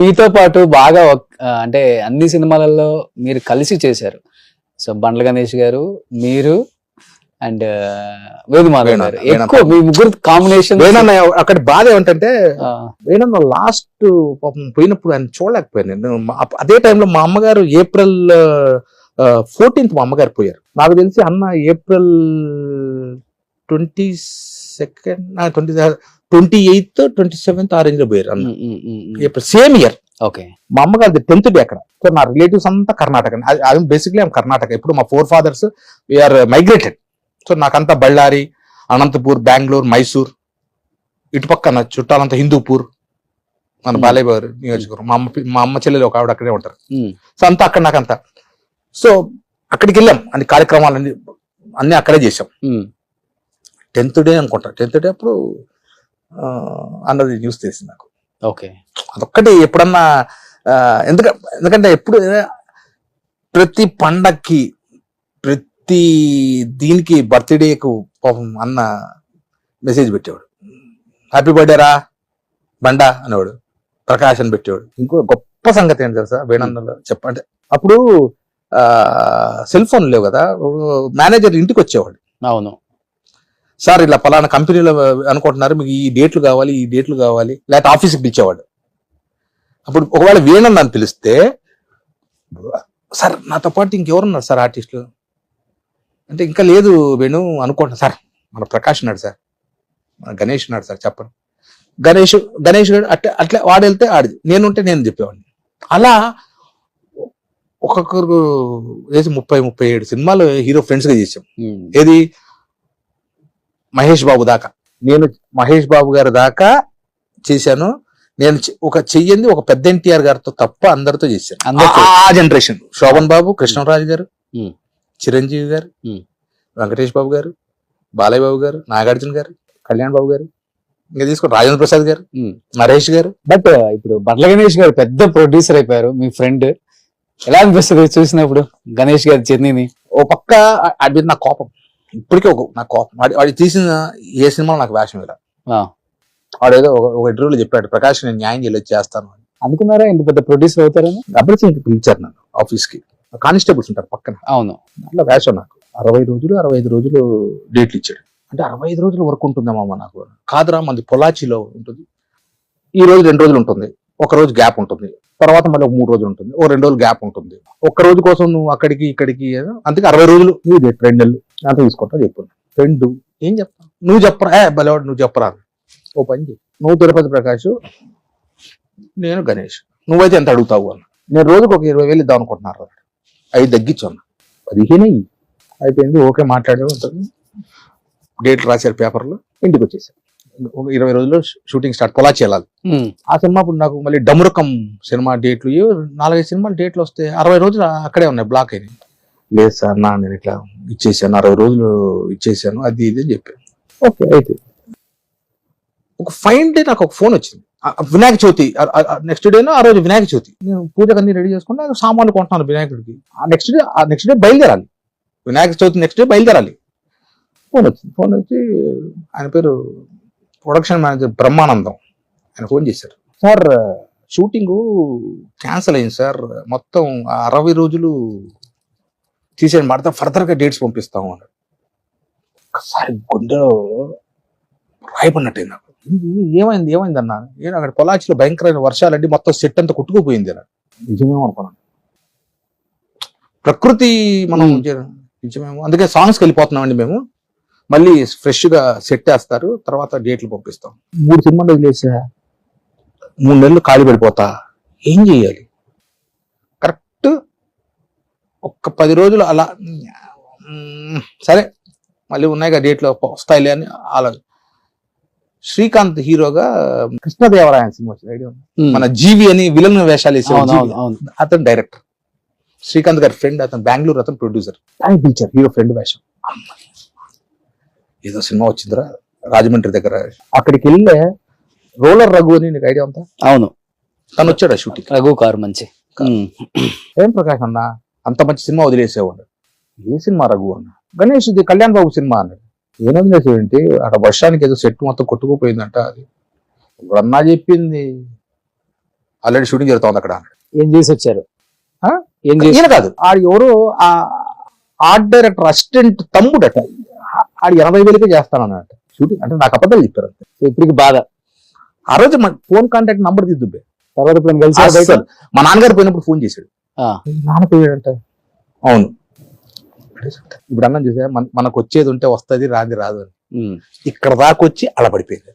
మీతో పాటు బాగా అంటే అన్ని సినిమాలలో మీరు కలిసి చేశారు. సో బండ్ల గణేష్ గారు మీరు అండ్ వేణుమాధవ్ వేణు- గారు. ఎక్కువ మీ ముగ్గురు కాంబినేషన్ వేణన్న అక్కడ బాధ ఏమిటంటే వేణన్న లాస్ట్ పాపం పోయినప్పుడు ఆయన చూడలేకపోయాను అదే టైంలో మా అమ్మగారు ఏప్రిల్ ఫోర్టీన్త్ మా అమ్మగారు పోయారు. నాకు తెలిసి అన్న April twenty second twenty twenty eighth twenty seventh ఆ రేంజ్లో పోయారు అన్న సేమ్ ఇయర్. ఓకే. మా అమ్మగారిది టెన్త్ డే అక్కడ. సో నా రిలేటివ్స్ అంతా కర్ణాటక. అది బేసిక్లీ ఐమ్ కర్ణాటక. ఇప్పుడు మా forefathers we are migrated so నాకంతా బళ్ళారి అనంతపూర్ బెంగళూరు మైసూర్ ఇటుపక్క నా చుట్టాలంతా హిందూపూర్ మన. బాలయ్య గారు నియోజకవర్గం. మా అమ్మ మా అమ్మ చెల్లెలు ఒక ఆవిడ అక్కడే ఉంటారు. సో అంతా అక్కడ నాకంతా. సో అక్కడికి వెళ్ళాం. అన్ని కార్యక్రమాలన్నీ అన్ని అక్కడే చేసాం టెన్త్ డే అనుకుంటా. టెన్త్ డే అప్పుడు అన్నది న్యూస్ తెలిసింది నాకు. ఓకే. అదొక్కటి ఎప్పుడన్నా ఆ, ఎందుక ఎందుకంటే ఎప్పుడు ప్రతి పండక్కి ప్రతి దీనికి బర్త్డేకు పాపం అన్న మెసేజ్ పెట్టేవాడు. హ్యాపీ బర్త్డే రా బండా అనేవాడు. ప్రకాష్ అని పెట్టేవాడు. ఇంకో గొప్ప సంగతి ఏంటి తెలుసా? వేణందలో చెప్పంటే అప్పుడు సెల్ ఫోన్ లేవు కదా. మేనేజర్ ఇంటికి వచ్చేవాడు అవును. సార్ ఇలా పలానా కంపెనీలో అనుకుంటున్నారు మీకు ఈ డేట్లు కావాలి ఈ డేట్లు కావాలి లేకపోతే ఆఫీస్కి పిలిచేవాడు. అప్పుడు ఒకవేళ వేణన్ అని పిలిస్తే సార్ నాతో పాటు ఇంకెవరున్నారు సార్ ఆర్టిస్టులు? అంటే ఇంకా లేదు వేణు అనుకుంటున్నా. సార్ మన ప్రకాష్ ఉన్నాడు సార్. మన గణేష్ ఉన్నాడు సార్ చెప్పను గణేష్ గణేష్ గారు అట్లా అట్లా వాడు వెళ్తే ఆడిది. నేనుంటే నేను చెప్పేవాడిని. అలా ఒక్కొక్కరు వేసి ముప్పై ముప్పై ఏడు సినిమాలు హీరో ఫ్రెండ్స్గా చేసాం ఏది మహేష్ బాబు దాకా. నేను మహేష్ బాబు గారి దాకా చేశాను. నేను ఒక చెయ్యింది ఒక పెద్ద ఎన్టీఆర్ గారితో తప్ప అందరితో చేశాను. ఆ జనరేషన్. శోభన్ బాబు కృష్ణరాజు గారు. చిరంజీవి గారు. వెంకటేష్ బాబు గారు బాలయ్య బాబు గారు నాగార్జున గారు కళ్యాణ్ బాబు గారు ఇంకా తీసుకోండి రాజేంద్ర ప్రసాద్ గారు. నరేష్ గారు. బట్ ఇప్పుడు బండ్ల గణేష్ గారు పెద్ద ప్రొడ్యూసర్ అయిపోయారు మీ ఫ్రెండ్ ఎలా అనిపిస్తుంది చూసినప్పుడు గణేష్ గారి జర్నీని? ఓ పక్క మీద నా కోపం. ఇప్పటికే ఒక నా కోపం వాడి వాడి తీసిన ఏ సినిమా నాకు వేషం ఇలా ఏదో ఒక- ఒక ఇంటర్వ్యూలో చెప్పాడు ప్రకాష్ నేను న్యాయం చేయలేదు చేస్తాను అని. అనుకున్నారా? ఇంత పెద్ద ప్రొడ్యూసర్ అవుతారని? అభివృద్ధి పిలిచారు నన్ను ఆఫీస్కి కానిస్టేబుల్స్ ఉంటారు పక్కన. అవును. అట్లా వేషం నాకు. అరవై రోజులు అరవై ఐదు రోజులు డేట్లు ఇచ్చాడు. అంటే అరవై ఐదు రోజులు వర్క్ ఉంటుందమ్మా నాకు? కాదురా మంది పొలాచిలో ఉంటుంది. ఈ రోజు రెండు రోజులు ఉంటుంది. ఒక రోజు గ్యాప్ ఉంటుంది. తర్వాత మళ్ళీ ఒక మూడు రోజులు ఉంటుంది. ఓ రెండు రోజులు గ్యాప్ ఉంటుంది. ఒక్క రోజు కోసం నువ్వు అక్కడికి ఇక్కడికి అందుకే అరవై రోజులు. నువ్వు రెండు నెలలు. అంత తీసుకుంటా చెప్పు. రెండు. ఏం చెప్తా నువ్వు చెప్పరా. ఏ బలవాడు నువ్వు చెప్పరా. ఓ పని చేయి. నువ్వు తిరుపతి ప్రకాష్ నేను గణేష్. నువ్వైతే ఎంత అడుగుతావు అన్న. నేను రోజుకు ఒక ఇరవై వేలు ఇద్దాం అనుకుంటున్నారు ఐదు తగ్గించాను పదిహేను అయ్యి అయిపోయింది ఓకే మాట్లాడే డేట్ రాశారు పేపర్లో. ఇంటికి వచ్చేసారు ఒక ఇరవై రోజుల్లో షూటింగ్ స్టార్ట్ పొలాచి వెళ్ళాలి ఉమ్, ఆ సినిమా ఇప్పుడు నాకు మళ్ళీ డమురకం సినిమా డేట్లు నాలుగైదు సినిమాలు డేట్లు వస్తే అరవై రోజులు అక్కడే ఉన్నాయి బ్లాక్ అయినాయి. లేదు సార్ నా నేను ఇట్లా ఇచ్చేసాను అరవై రోజులు ఇచ్చేసాను అది ఇది అని చెప్పాను ఓకే అయితే. ఒక ఫైన్ డే నాకు ఒక ఫోన్ వచ్చింది. వినాయక చవితి నెక్స్ట్ డేనో ఆ రోజు వినాయక చవితి. నేను పూజకు అన్ని రెడీ చేసుకుంటే సామాన్లు కొంటున్నాను వినాయకుడికి. ఆ నెక్స్ట్ డే ఆ నెక్స్ట్ డే బయలుదేరాలి. వినాయక చవితి నెక్స్ట్ డే బయలుదేరాలి. ఫోన్ వచ్చింది ఫోన్ వచ్చి ఆయన పేరు ప్రొడక్షన్ మేనేజర్ బ్రహ్మానందం. ఆయన ఫోన్ చేశారు. సార్ షూటింగ్ క్యాన్సిల్ అయింది సార్. మొత్తం అరవై రోజులు తీసేయండి మాట ఫర్దర్గా డేట్స్ పంపిస్తాము అన్నాడు. ఒకసారి గుండె రాయబడినట్టు నాకు. ఏమైంది ఏమైంది అన్నా నేను అక్కడ పొలాచిలో భయంకరమైన వర్షాలండి మొత్తం సెట్ అంతా కొట్టుకుపోయింది అన్నాడు. నిజమేమో అనుకున్నాను. ప్రకృతి మనం నిజమేమో. అందుకే సాంగ్స్కి వెళ్ళిపోతున్నామండి మేము. మళ్ళీ ఫ్రెష్గా సెట్ వేస్తారు. తర్వాత డేట్లు పంపిస్తాం. మూడు సినిమాలు వదిలేసా? మూడు నెలలు ఖాళీ పడిపోతా. ఏం చేయాలి? ఒక్క పది రోజులు అలా సరే మళ్ళీ ఉన్నాయి కదా డేట్లో వస్తాయిలే అని అలా శ్రీకాంత్ హీరోగా కృష్ణదేవరాయన సినిమా ఐడియా మన జీవి అని విలన్ వేషాలు వేసే అవును జీవి. అవును అవును. అతను డైరెక్టర్ శ్రీకాంత్ గారి ఫ్రెండ్ అతను బెంగళూరు అతను ప్రొడ్యూసర్ ఆయన పిలిచారు హీరో ఫ్రెండ్ వేషం. ఏదో సినిమా వచ్చిందిరా రాజమండ్రి దగ్గర. అక్కడికి వెళ్ళే రోలర్ రఘు అని నీకు ఐడియా ఉందా? అవును. తను వచ్చాడు షూటింగ్ రఘు కారు మంచి. ఏం ప్రకాష్ అన్న? అంత మంచి సినిమా వదిలేసేవాడు. ఏ సినిమా రఘు అన్న? గణేష్ ఇది కళ్యాణ్ బాబు సినిమా అన్నాడు ఏం వదిలేసేంటి అక్కడ వర్షానికి ఏదో సెట్ మొత్తం కొట్టుకుపోయిందంట అది. ఇప్పుడన్నా చెప్పింది. ఆల్రెడీ షూటింగ్ జరుగుతోంది అక్కడ ఏం చేసి వచ్చారు? ఆ? ఏం చేసి కాదు. ఆడు ఎవరు? ఆ ఆర్ట్ డైరెక్టర్ అసిస్టెంట్ తమ్ముడట ఆడు ఎనభై వేలకే చేస్తానన్నట షూటింగ్ అంటే నాకు అబద్ధాలు చెప్పారు అంతే. ఇప్పటికి బాధ. ఆ రోజు ఫోన్ కాంటాక్ట్ నంబర్ దిద్దుబ్బే. తర్వాత ఇప్పుడు కలిసి. మా నాన్నగారు పోయినప్పుడు ఫోన్ చేశాడు. అవును. ఇప్పుడు అన్నం చూసా మన మనకు వచ్చేది ఉంటే వస్తది రాంది రాదు అని. ఇక్కడ దాకా వచ్చి అలా పడిపోయింది.